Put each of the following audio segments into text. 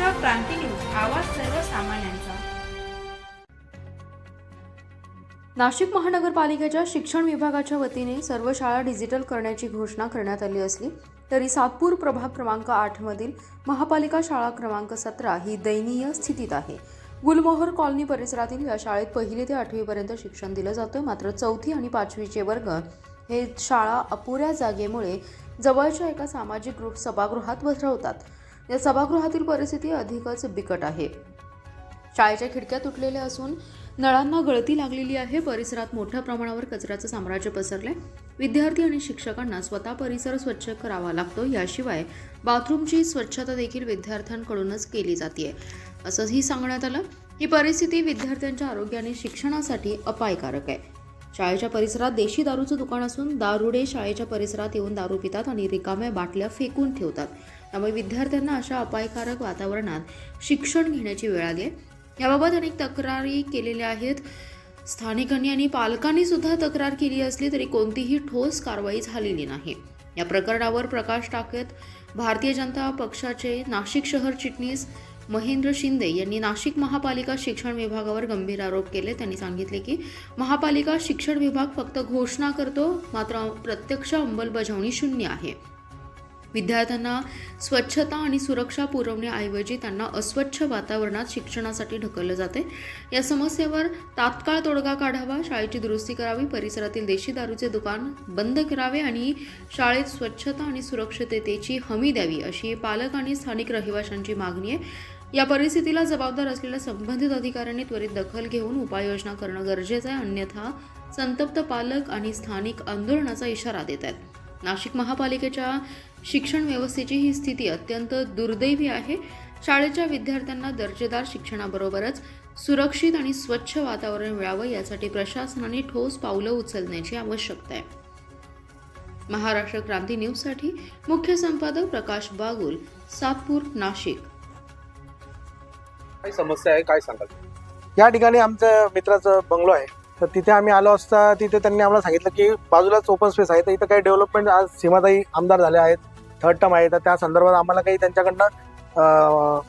Maharashtra Kranti news आवाज सर्वसामान्यांचा. नाशिक महानगरपालिकेच्या शिक्षण विभागाच्या वतीने सर्व शाळा डिजिटल करण्याची घोषणा करण्यात आली असली तरी सातपूर प्रभाग क्रमांक आठमधील महापालिका शाळा क्रमांक सतरा ही दयनीय स्थितीत आहे. गुलमोहर कॉलनी परिसरातील या शाळेत पहिली ते आठवीपर्यंत शिक्षण दिलं जातं. मात्र चौथी आणि पाचवीचे वर्ग हे शाळा अपुऱ्या जागेमुळे जवळच्या एका सामाजिक ग्रुप सभागृहात बसवतात. या सभागृहातील परिस्थिती अधिकच बिकट आहे. शाळेच्या खिडक्या तुटलेल्या असून नळांना गळती लागलेली आहे. परिसरात मोठ्या प्रमाणावर कचऱ्याचं साम्राज्य पसरलंय. विद्यार्थी आणि शिक्षकांना स्वतः परिसर स्वच्छ करावा लागतो. याशिवाय बाथरूमची स्वच्छता देखील विद्यार्थ्यांकडूनच केली जाते असंही सांगण्यात आलं. ही परिस्थिती विद्यार्थ्यांच्या आरोग्य आणि शिक्षणासाठी अपायकारक आहे. शाळेच्या परिसरात देशी दारूचं दुकान असून दारुडे शाळेच्या परिसरात येऊन दारू पितात आणि रिकाम्या बाटल्या फेकून ठेवतात. त्यामुळे विद्यार्थ्यांना अशा अपायकारक वातावरणात शिक्षण घेण्याची वेळ आली आहे. याबाबत अनेक तक्रारी केलेल्या आहेत. स्थानिकांनी आणि पालकांनी सुद्धा तक्रार केली असली तरी कोणतीही ठोस कारवाई झालेली नाही. या प्रकरणावर प्रकाश टाकत भारतीय जनता पक्षाचे नाशिक शहर चिटणीस महेंद्र शिंदे यांनी नाशिक महापालिका शिक्षण विभागावर गंभीर आरोप केले. त्यांनी सांगितले की महापालिका शिक्षण विभाग फक्त घोषणा करतो मात्र प्रत्यक्ष अंमलबजावणी शून्य आहे. विद्यार्थ्यांना स्वच्छता आणि सुरक्षा पुरवण्याऐवजी त्यांना अस्वच्छ वातावरणात शिक्षणासाठी ढकललं जाते. या समस्येवर तात्काळ तोडगा काढावा शाळेची दुरुस्ती करावी परिसरातील देशी दारूचे दुकान बंद करावे आणि शाळेत स्वच्छता आणि सुरक्षिततेची हमी द्यावी अशी पालक आणि स्थानिक रहिवाशांची मागणी आहे. या परिस्थितीला जबाबदार असलेल्या संबंधित अधिकाऱ्यांनी त्वरित दखल घेऊन उपाययोजना करणं गरजेचं आहे. अन्यथा संतप्त पालक आणि स्थानिक आंदोलनाचा इशारा देत आहेत. नाशिक महापालिकेच्या शिक्षण व्यवस्थेची ही स्थिती अत्यंत दुर्दैवी आहे. शाळेच्या विद्यार्थ्यांना दर्जेदार शिक्षणाबरोबरच सुरक्षित आणि स्वच्छ वातावरण मिळावं यासाठी प्रशासनाने ठोस पावलं उचलण्याची आवश्यकता आहे. महाराष्ट्र क्रांती न्यूजसाठी मुख्य संपादक प्रकाश बागुल सातपूर नाशिक. काय समस्या आहे? काय सांगाल? या ठिकाणी आमच्या मित्राचं बंगलो आहे. तर तिथे आम्ही आलो असता तिथे त्यांनी आम्हाला सांगितलं की बाजूलाच ओपन स्पेस आहे. तर इथं काही डेव्हलपमेंट आज सीमाताई आमदार झाले आहेत थर्ड टर्म आहे. तर त्या संदर्भात आम्हाला काही त्यांच्याकडनं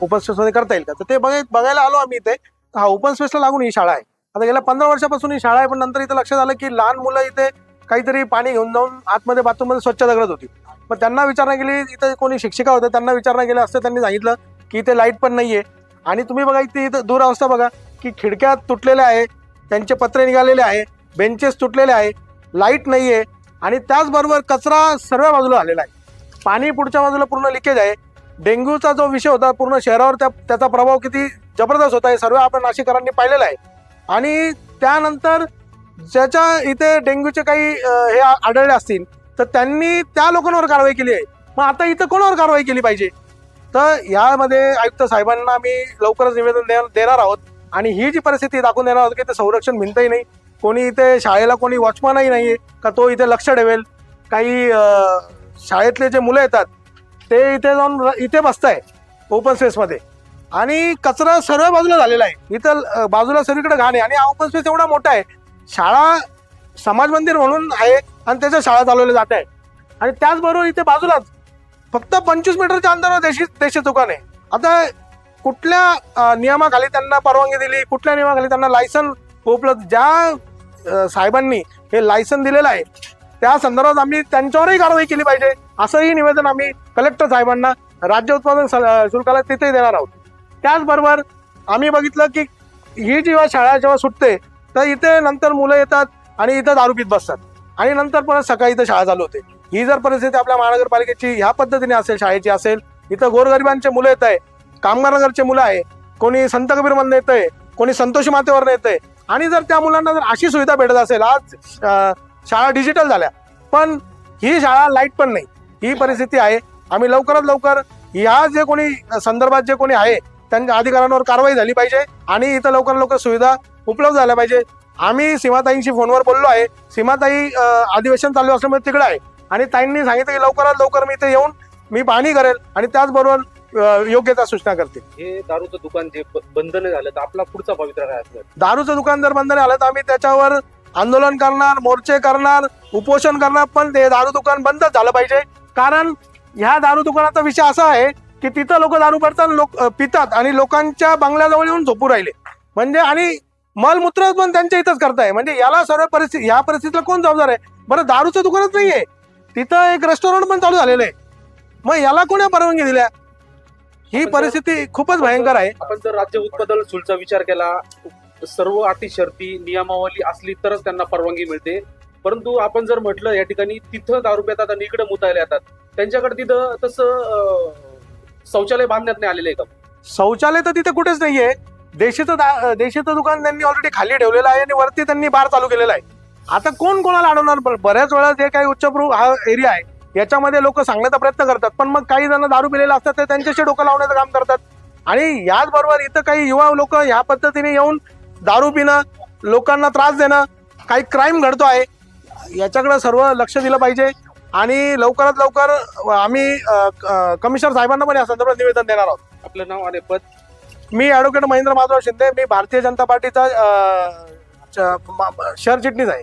ओपन स्पेसमध्ये करता येईल का? तर ते बघाय बघायला आलो आम्ही इथे. हा ओपन स्पेसला लागून ही शाळा आहे. आता गेल्या पंधरा वर्षापासून ही शाळा आहे पण नंतर इथं लक्षात आलं की लहान मुलं इथे काहीतरी पाणी घेऊन जाऊन आतमध्ये बाथरूममध्ये स्वच्छ दगडत होती. पण त्यांना विचारणा गेली इथं कोणी शिक्षिका होत्या त्यांना विचारणा गेलं असतं त्यांनी सांगितलं की इथे लाइट पण नाहीये. आणि तुम्ही बघा इथे इथं दूर अवस्था बघा की खिडक्या तुटलेल्या आहे. त्यांचे पत्रे निघालेले आहे बेंचेस तुटलेले आहे लाइट नाही आहे आणि त्याचबरोबर कचरा सर्व बाजूला आलेला आहे. पाणी पुढच्या बाजूला पूर्ण लिकेज आहे. डेंग्यूचा जो विषय होता पूर्ण शहरावर त्या त्याचा प्रभाव किती जबरदस्त होता हे सर्व आपण नाशिकरांनी पाहिलेलं आहे. आणि त्यानंतर ज्याच्या इथे डेंग्यूचे काही हे आढळले असतील तर त्यांनी त्या लोकांवर कारवाई केली आहे. मग आता इथं कोणावर कारवाई केली पाहिजे? तर यामध्ये आयुक्त साहेबांना आम्ही लवकरच निवेदन देणार आहोत. आणि ही जी परिस्थिती दाखवून देणार होती की ते संरक्षण भिंतही नाही. कोणी इथे शाळेला कोणी वॉचमनही नाही आहे का तो इथे लक्ष ठेवेल? काही शाळेतले जे मुलं येतात ते इथे जाऊन इथे बसताय ओपन स्पेसमध्ये आणि कचरा सर्व बाजूला झालेला आहे. इथं बाजूला सगळीकडे घाण आहे आणि हा ओपन स्पेस एवढा मोठा आहे. शाळा समाज मंदिर म्हणून आहे आणि त्याच्या शाळा चालवल्या जात आहे. आणि त्याचबरोबर इथे बाजूलाच फक्त पंचवीस मीटरच्या अंतरावर देशी देशी दुकान आहे. आता कुठल्या नियमाखाली त्यांना परवानगी दिली कुठल्या नियमाखाली त्यांना लायसन उपलब्ध ज्या साहेबांनी हे लायसन दिलेलं आहे त्या संदर्भात आम्ही त्यांच्यावरही कारवाई केली पाहिजे असंही निवेदन आम्ही कलेक्टर साहेबांना राज्य उत्पादन शुल्काला तिथे देणार आहोत. त्याचबरोबर आम्ही बघितलं की ही जेव्हा शाळा जेव्हा सुटते तर इथे नंतर मुलं येतात आणि इथं दारू पित बसतात. आणि नंतर परत सकाळी इथं शाळा चालू होते. ही जर परिस्थिती आपल्या महानगरपालिकेची ह्या पद्धतीने असेल शाळेची असेल इथं गोरगरिबांचे मुलं येत आहे कामगार नगरचे मुलं आहे कोणी संत कबीर मधनं येत आहे कोणी संतोषी मातेवर येत आहे आणि जर त्या मुलांना जर अशी सुविधा भेटत असेल आज शाळा डिजिटल झाल्या पण ही शाळा लाइट पण नाही. ही परिस्थिती आहे. आम्ही लवकरात लवकर या जे कोणी संदर्भात जे कोणी आहे त्यांच्या अधिकाऱ्यांवर कारवाई झाली पाहिजे आणि इथं लवकर लवकर सुविधा उपलब्ध झाल्या पाहिजे. आम्ही सीमाताईंशी फोनवर बोललो आहे. सीमाताई अधिवेशन चालू असल्यामुळे तिकडे आहे. आणि ताईंनी सांगितलं की लवकरात लवकर मी इथे येऊन मी पाहणी करेल आणि त्याचबरोबर योग्य त्या सूचना करते. हे दारूचं दुकान जे ब- बंद नाही झालं तर आपला पुढचा पवित्रा काय असणार? दारूचं दुकान जर बंद नाही आलं तर आम्ही त्याच्यावर आंदोलन करणार मोर्चे करणार उपोषण करणार पण ते दारू दुकान बंदच झालं पाहिजे. कारण ह्या दारू दुकानाचा विषय असा आहे की तिथं लोक दारू पडतात लोक अं, पितात आणि लोकांच्या बंगल्याजवळ येऊन झोपू राहिले. म्हणजे आणि मलमूत्र पण त्यांच्या इथंच करताय. म्हणजे याला सर्व परिस्थिती या परिस्थितीला कोण जबाबदार आहे? बरं दारूचं दुकानच नाहीये. तिथं एक रेस्टॉरंट पण चालू झालेलं आहे. मग याला कोण्या परवानगी दिल्या? ही परिस्थिती खूपच भयंकर आहे. आपण जर राज्य उत्पादन शुल्कचा विचार केला सर्व अटी शर्ती नियमावली असली तरच त्यांना परवानगी मिळते. परंतु आपण जर म्हटलं या ठिकाणी तिथं दारू पितात आणि इकडे मुतायला येतात त्यांच्याकडे तिथं तसं शौचालय बांधण्यात नाही आलेलं आहे का? शौचालय तर तिथे कुठेच नाहीये. देशीचं दा- देशीचं दुकान त्यांनी ऑलरेडी खाली ठेवलेलं आहे आणि वरती त्यांनी बार चालू केलेला आहे. आता कोण कोणाला अडवणार ब- बऱ्याच वेळा जे काही उच्चभ्रू हा एरिया आहे याच्यामध्ये लोक सांगण्याचा प्रयत्न करतात. पण मग काही जण दारू पिलेले असतात ते त्यांच्याशी डोकं लावण्याचं काम करतात. आणि याचबरोबर इथं काही युवा लोक ह्या पद्धतीने येऊन दारू पिणं लोकांना त्रास देणं काही क्राईम घडतो आहे. याच्याकडे सर्व लक्ष दिलं पाहिजे. आणि लवकरात लवकर आम्ही कमिशनर साहेबांना पण या संदर्भात निवेदन देणार आहोत. आपलं नाव आणि पद? मी ॲडव्होकेट महेंद्र माधव शिंदे मी भारतीय जनता पार्टीचा शहर चिटणीस आहे.